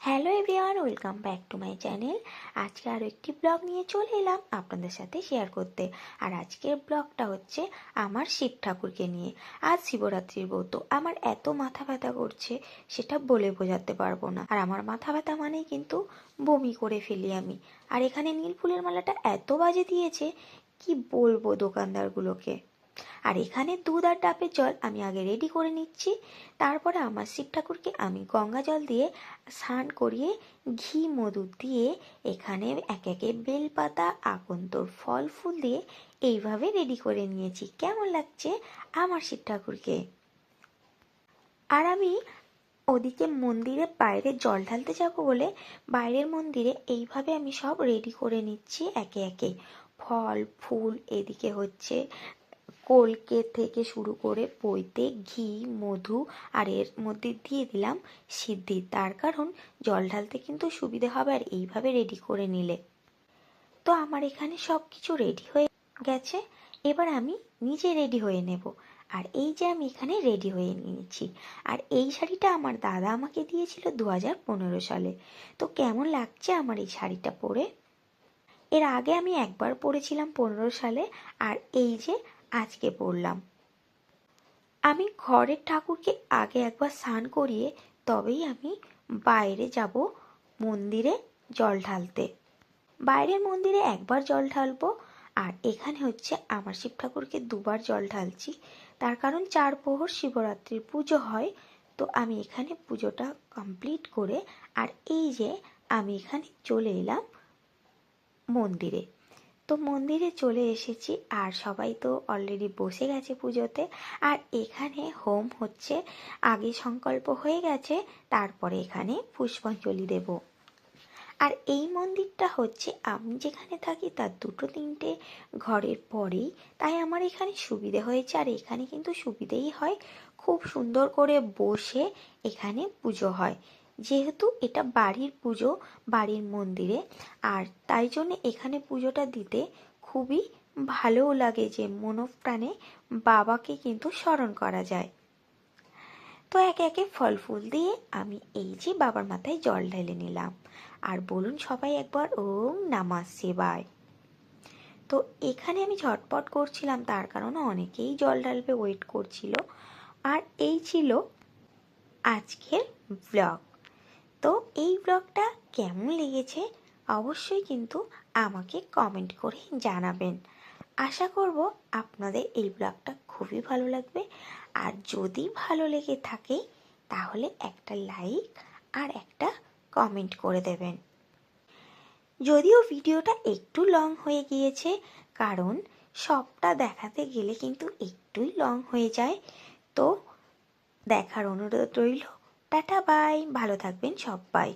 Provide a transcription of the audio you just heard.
Hello everyone, welcome back to my channel. আজকে আরও একটি ব্লগ নিয়ে চলে এলাম আপনাদের সাথে শেয়ার করতে। আর আজকের ব্লগটা হচ্ছে আমার শিব ঠাকুরকে নিয়ে। আজ শিবরাত্রির ব্রত আমার এত মাথা ব্যথা করছে, সেটা বলে বোঝাতে পারব না। আর আমার মাথা ব্যথা মানেই কিন্তু বমি করে ফেলি আমি। আর এখানে নীল ফুলের মালাটা এত বাজে দিয়েছে, কি বলব দোকানদারগুলোকে? আর এখানে দুধ আর ডাবের জল আমি আগে রেডি করে নিচ্ছি। তারপরে আমার শিব ঠাকুরকে আমি গঙ্গা জল দিয়ে স্নান করিয়ে ঘি, মধু দিয়ে এখানে এক একে বেলপাতা আকন্তর ফল, ফুল দিয়ে এইভাবে রেডি করে নিয়েছি। কেমন লাগছে আমার শিব ঠাকুরকে? আর আমি ওদিকে মন্দিরে বাইরে জল ঢালতে যাব বলে বাইরের মন্দিরে এইভাবে আমি সব রেডি করে নিচ্ছি একে একে। ফল, ফুল এদিকে হচ্ছে কলকে থেকে শুরু করে বইতে ঘি, মধু আর এর মধ্যে দিয়ে দিলাম সিদ্ধি। তার কারণ জল ঢালতে কিন্তু সুবিধে হবে আর এইভাবে রেডি করে নিলে। তো আমার এখানে সব কিছু রেডি হয়ে গেছে। এবার আমি নিজে রেডি হয়ে নেব। আর এই যে আমি এখানে রেডি হয়ে নিয়েছি। আর এই শাড়িটা আমার দাদা আমাকে দিয়েছিল দু হাজার পনেরো সালে। তো কেমন লাগছে আমার এই শাড়িটা পরে? এর আগে আমি একবার পরেছিলাম পনেরো সালে। আর এই যে আজকে পড়লাম। আমি ঘরের ঠাকুরকে আগে একবার স্নান করিয়ে তবেই আমি বাইরে যাব মন্দিরে জল ঢালতে। বাইরের মন্দিরে একবার জল ঢালবো আর এখানে হচ্ছে আমার শিব ঠাকুরকে দুবার জল ঢালছি। তার কারণ চার প্রহর শিবরাত্রির পুজো হয়, তো আমি এখানে পুজোটা কমপ্লিট করে আর এই যে আমি এখানে চলে এলাম মন্দিরে। তো মন্দিরে চলে এসেছি আর সবাই তো অলরেডি বসে গেছে পুজোতে। আর এখানে হোম হচ্ছে, আগে সংকল্প হয়ে গেছে, তারপরে এখানে পুষ্পাঞ্জলি দেব। আর এই মন্দিরটা হচ্ছে, আমি যেখানে থাকি তার দুটো তিনটে ঘরের পরেই, তাই আমার এখানে সুবিধে হয়েছে। আর এখানে কিন্তু সুবিধেই হয়, খুব সুন্দর করে বসে এখানে পুজো হয়। যেহেতু এটা বাড়ির পুজো, বাড়ির মন্দিরে, আর তাই জন্য এখানে পুজোটা দিতে খুবই ভালোও লাগে যে মনপ্রাণে বাবাকে কিন্তু স্মরণ করা যায়। তো একে একে ফল ফুল দিয়ে আমি এই যে বাবার মাথায় জল ঢেলে নিলাম। আর বলুন সবাই একবার, ওম নামাজ সেবায় তো এখানে আমি ঝটপট করছিলাম, তার কারণে অনেকেই জল ঢালবে ওয়েট করছিল। আর এই ছিল আজকের ব্লগ তো এই ব্লগটা কেমন লেগেছে অবশ্যই কিন্তু আমাকে কমেন্ট করে জানাবেন। আশা করব আপনাদের এই ব্লগটা খুবই ভালো লাগবে। আর যদি ভালো লেগে থাকে, তাহলে একটা লাইক আর একটা কমেন্ট করে দেবেন। যদিও ভিডিওটা একটু লং হয়ে গিয়েছে, কারণ সবটা দেখাতে গেলে কিন্তু একটুই লং হয়ে যায়। তো দেখার অনুরোধ রইল টাটা বাই। ভালো থাকবেন সবাই।